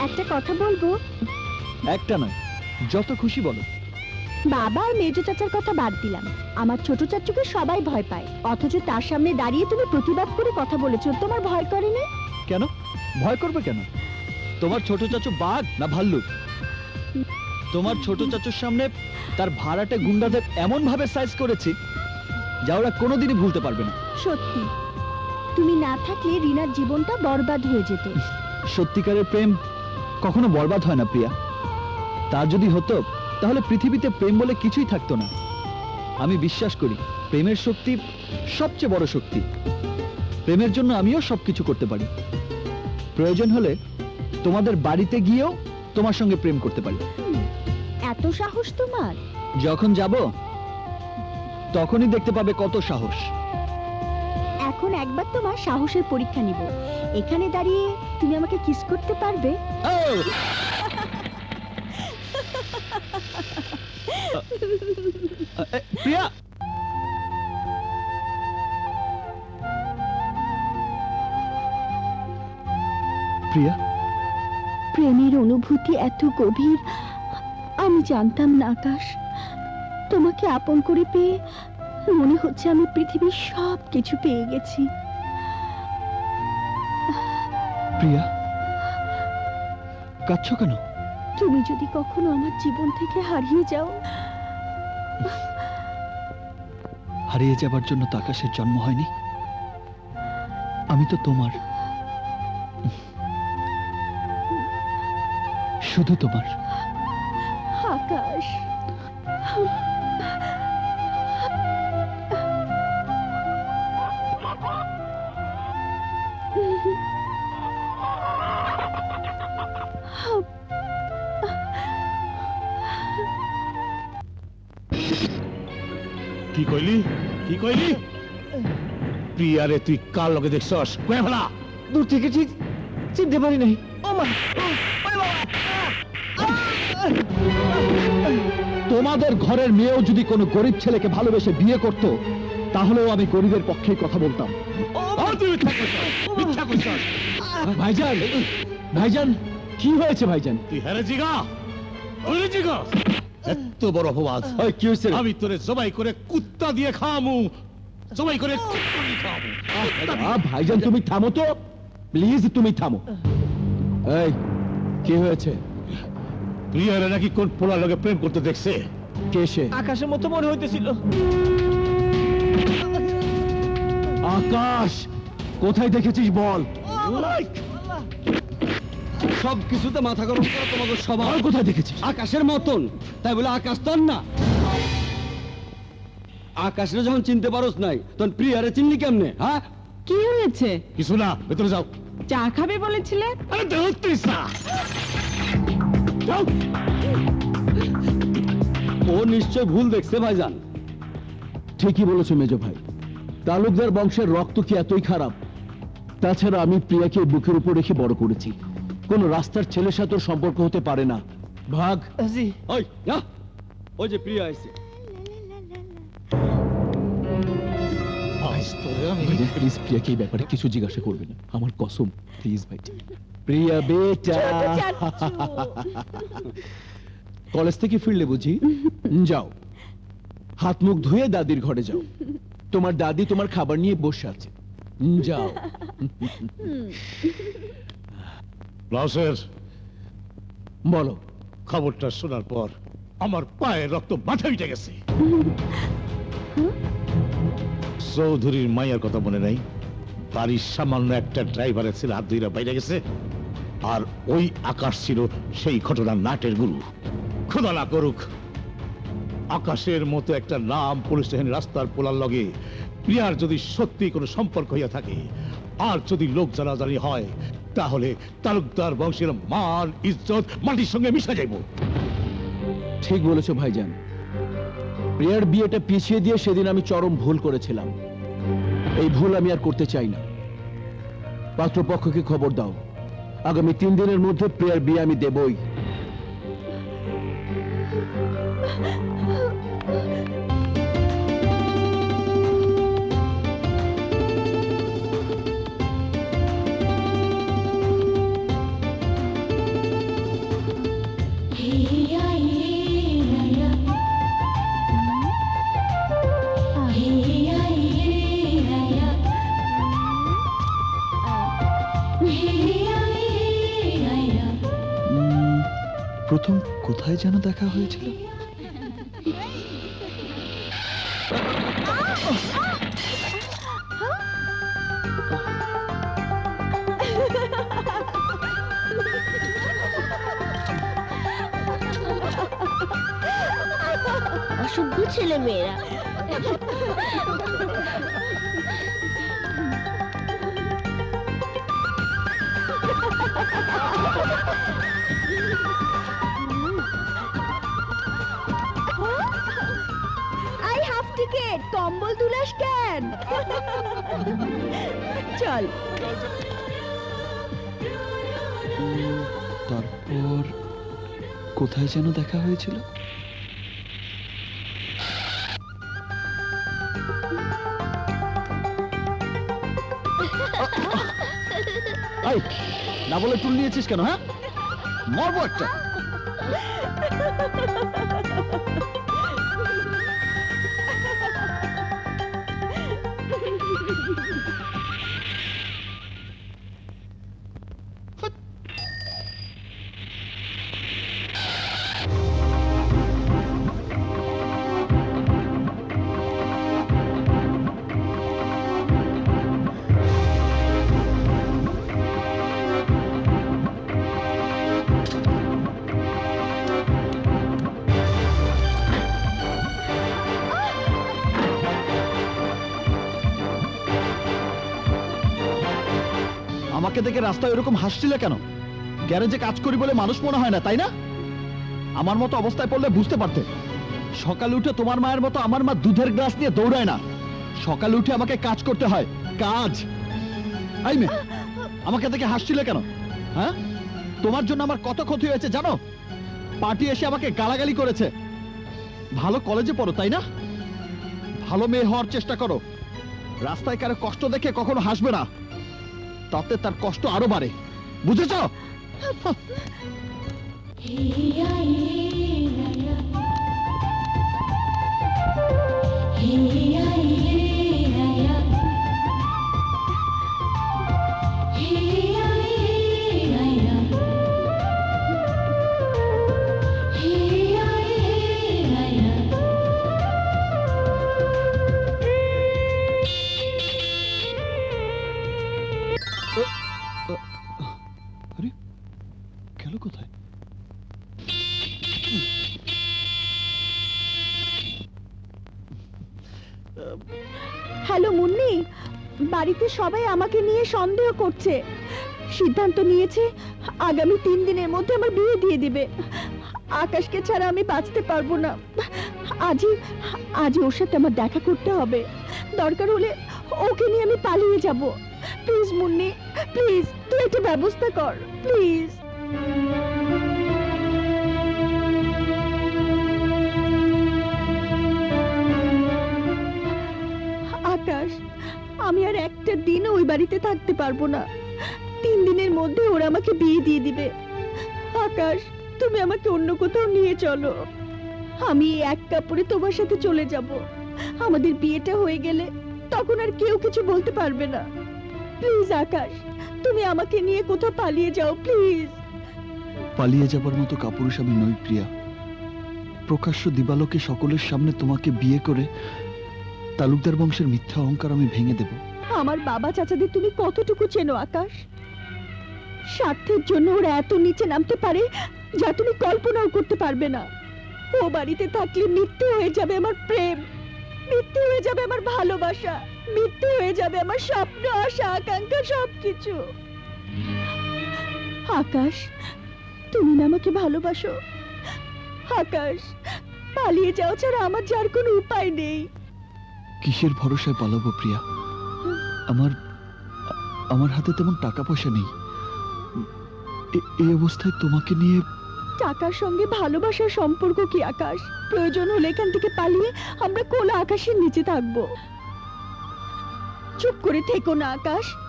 একটা কথা বলব? একটা নয়। যত খুশি বলো। বাবা আর মেজো চাচার কথা বাদ দিলাম। আমার ছোট চাচুকে সবাই ভয় পায়। অথচ তার সামনে দাঁড়িয়ে তুমি প্রতিবাদ করে কথা বলেছ। তোমার ভয় করে না? কেন? ভয় করবে কেন? তোমার ছোট চাচু বাঘ না ভাল্লুক? তোমার ছোট চাচুর সামনে তার ভাড়াটে গুন্ডাদের এমন ভাবে সাইজ করেছি যা ওরা কোনোদিনই ভুলতে পারবে না। সত্যি। তুমি না থাকলে রিনার জীবনটা বরবাদ হয়ে যেত। সত্যিকারের প্রেম কখনো বরবাদ হয় না প্রিয়া। তা যদি হতো তাহলে পৃথিবীতে প্রেম বলে কিছুই থাকতো না। আমি বিশ্বাস করি প্রেমের শক্তি সবচেয়ে বড় শক্তি। প্রেমের জন্য আমিও সবকিছু করতে পারি। প্রয়োজন হলে তোমাদের বাড়িতে গিয়েও তোমার সঙ্গে প্রেম করতে পারি। এত সাহস তোমার? যখন যাব তখনই দেখতে পাবে কত সাহস। এখন একবার তোমার সাহসের পরীক্ষা নিব। এখানে দাঁড়িয়ে তুমি আমাকে কিস করতে পারবে! প্রিয়া! প্রিয়া? প্রেমের অনুভূতি এত গভীর আমি জানতাম না আকাশ। তোমাকে আপন করে পেয়ে মনে হচ্ছে আমি পৃথিবীর সব কিছু পেয়ে গেছি। প্রিয়া কাঁদছো কেন? তুমি যদি কখনো আমার জীবন থেকে হারিয়ে যাও। হারিয়ে যাবার জন্য তো আকাশের জন্ম হয়নি। আমি তো তোমার। শুধু তোমার। আকাশ। কি কইলি? কি কইলি? প্রিয়ারে তুই কার লগে দেখছস? কয়ে ফেলা। দূর থেকে ঠিক চিনতে পারি নাই। তোমাদের ঘরের মেয়েও যদি কোনো গরিব ছেলেকে ভালোবেসে বিয়ে করত তাহলেও আমি গরিবের পক্ষেই কথা বলতাম। ভাইজান ভাইজান কি হয়েছে ভাইজান? তুই হেরে জিগা ওরে জিগা এত বড় অপবাদ। কি হয়েছে? আমি তোরে জবাই করে কুত্তা দিয়ে খামু জবাই করে কুত্তা দিয়ে খামু ভাইজান তুমি থামো তো। প্লিজ তুমি থামো। এই কি হয়েছে? প্রিয়ারে নাকি কোন পোলার লগে প্রেম করতে দেখছে? কে সে? আকাশের মতো মনে হইতেছিল। আকাশ কোথায় দেখেছিস বল? সব কিছুতে মাথা গরম করে তোমাকে স্বভাব আর কোথায় দেখেছিস? আকাশের মতন। তাই বলে আকাশ তোর না। আকাশরে যখন চিনতে পারোস নাই তখন প্রিয়ারে চিনলি কেমনে হ্যাঁ? কি হয়েছে? কিছু না ভেতরে যাও। চা খাবে বলেছিলে? আরে দেহ তুই যাও। ও নিশ্চয় ভুল দেখছে ভাইজান। ঠিকই বলেছ মেজো ভাই। তালুকদার বংশের রক্ত কি এতই খারাপ? তাছাড়া আমি প্রিয়াকে বুকের উপর রেখে বড় করেছি। কোন রাস্তার ছেলের সাথে সম্পর্ক হতে পারে না। ভাগ। ওই না ওই যে প্রিয়া আইছে। প্লিজ প্রিয়াকে এই ব্যাপারে কিছু জিজ্ঞাসা করবে না। আমার কসম প্লিজ ভাই। প্রিয়া বেটা। কলেজ থেকে ফিরলে বুঝি? যাও। হাত মুখ ধুয়ে দাদির ঘরে যাও। তোমার দাদি তোমার খাবার নিয়ে বসে আছে। যাও। লাউসের বলো, খবরটা শোনার পর আমার পায়ে রক্ত মাথা উঠে গেছে। চৌধুরীর মায়ের কথা মনে নাই? বাড়ির সামান্য একটা ড্রাইভারের ছেলে হাত ধুইরা বাইরে গেছে, আর ওই আকাশ ছিল সেই ঘটনার নাটের গুরু। খোদা না করুক, আকাশের মতো একটা নাম পুলিশ স্টেশন রাস্তার পোলার লগে প্রিয়ার যদি সত্যি কোনো সম্পর্ক হইয়া থাকে, আর যদি লোক জানাজানি হয় তাহলে তালুকদার বংশের মান, ইজ্জত, মাটির সঙ্গে মিশা যাইব। ঠিক বলেছ, ভাইজান। প্রিয়ার বিয়েটা পিছিয়ে দিয়ে সেদিন আমি চরম ভুল করেছিলাম। এই ভুল আমি আর করতে চাই না। পাত্রপক্ষকে খবর দাও। আগামী তিন দিনের মধ্যে প্রিয়ার বিয়ে আমি দেবই। প্রথম কোথায় যেন দেখা হয়েছিল? অসভ্য ছেলে মেয়েরা। টিকেট কম্বল তুলাস কেন? চল। তারপর কোথায় যেন দেখা হয়েছিল? না বলে চুল নিয়েছিস কেন হ্যাঁ? মরবো একটা। আমাকে দেখে রাস্তায় এরকম হাসছিলে কেন? গ্যারেজে কাজ করি বলে মানুষ মনে হয় না, তাই না? আমার মতো অবস্থায় পড়লে বুঝতে পারতে। সকালে উঠে তোমার মায়ের মতো আমার মা দুধের গ্লাস নিয়ে দৌড়ায় না। সকালে উঠে আমাকে কাজ করতে হয়, কাজ। আই মে আমাকে দেখে হাসছিলে কেন? হ্যাঁ? তোমার জন্য আমার কত ক্ষতি হয়েছে জানো? পার্টি এসে আমাকে গালাগালি করেছে। ভালো কলেজে পড়ো, তাই না? ভালো মেয়ে হওয়ার চেষ্টা করো। রাস্তায় কারও কষ্ট দেখে কখনো হাসবে না। তাতে তার কষ্ট আরও বাড়ে। বুঝেছ? আরে হ্যালো, মুন্নি। বাড়িতে সবাই আমাকে নিয়ে সন্দেহ করছে। সিদ্ধান্ত নিয়েছে, আগামী তিন দিনের মধ্যে আমার বিয়ে দিয়ে দিবে। আকাশকে ছাড়া আমি বাঁচতে পারব না। আজই আজই ওর সাথে আমার দেখা করতে হবে। দরকার হলে ওকে নিয়ে আমি পালিয়ে যাব। প্লিজ, মুন্নি, প্লিজ, তুই একটা ব্যবস্থা কর। প্লিজ। আমি আর একটা দিনও ওই বাড়িতে থাকতে পারব না। তিন দিনের মধ্যে ওরা আমাকে বিয়ে দিয়ে দিবে। আকাশ, তুমি আমাকে অন্য কোথাও নিয়ে চলো। আমি এক কাপড়ে তোমার সাথে চলে যাব। আমাদের বিয়েটা হয়ে গেলে তখন আর কেউ কিছু বলতে পারবে না। প্লিজ, আকাশ, তুমি আমাকে নিয়ে কোথাও পালিয়ে যাও, প্লিজ। পালিয়ে যাবার মতো কাপুরুষ আমি নই, প্রিয়া। প্রকাশ্য দিবালোকে সকলের সামনে তোমাকে বিয়ে করে তালুকদার বংশের মিথ্যা অহংকার আমি ভেঙে দেব। আমার বাবা চাচাদের তুমি কতটুকু চেনো, আকাশ? স্বার্থের জন্য ওরা এত নিচে নামতে পারে যা তুমি কল্পনাও করতে পারবে না। ও বাড়িতে থাকলে মিথ্যে হয়ে যাবে আমার প্রেম, মিথ্যে হয়ে যাবে আমার ভালোবাসা, মিথ্যে হয়ে যাবে আমার স্বপ্ন, আশা, আকাঙ্ক্ষা, সবকিছু। আকাশ, তুমি না আমাকে ভালোবাসো। আকাশ, পালিয়ে যাও ছাড়া আমার যার কোনো উপায় নেই। কিসের ভরসায় পালাবো প্রিয়া? আমার আমার হাতে তেমন টাকা পয়সা নেই এই অবস্থায় তোমাকে নিয়ে টাকার সঙ্গে ভালোবাসার সম্পর্ক কি, আকাশ? প্রয়োজন হলে এখান থেকে পালিয়ে আমরা কোলা আকাশের নিচে থাকব। চুপ করে থেকো না, আকাশ।